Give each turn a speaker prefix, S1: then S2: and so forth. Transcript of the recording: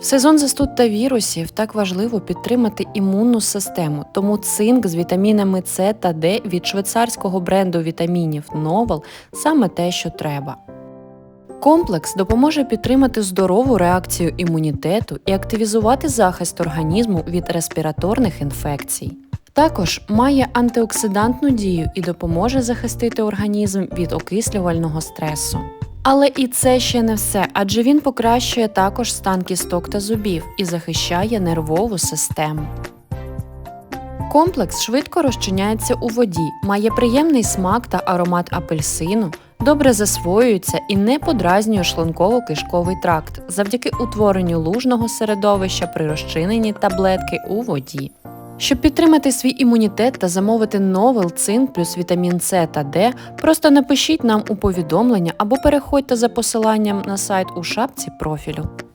S1: В сезон застуд та вірусів так важливо підтримати імунну систему, тому цинк з вітамінами С та Д від швейцарського бренду вітамінів Новел саме те, що треба. Комплекс допоможе підтримати здорову реакцію імунітету і активізувати захист організму від респіраторних інфекцій. Також має антиоксидантну дію і допоможе захистити організм від окислювального стресу. Але і це ще не все, адже він покращує також стан кісток та зубів і захищає нервову систему. Комплекс швидко розчиняється у воді, має приємний смак та аромат апельсину, добре засвоюється і не подразнює шлунково-кишковий тракт завдяки утворенню лужного середовища при розчиненні таблетки у воді. Щоб підтримати свій імунітет та замовити новел цинк плюс вітамін С та Д, просто напишіть нам у повідомлення або переходьте за посиланням на сайт у шапці профілю.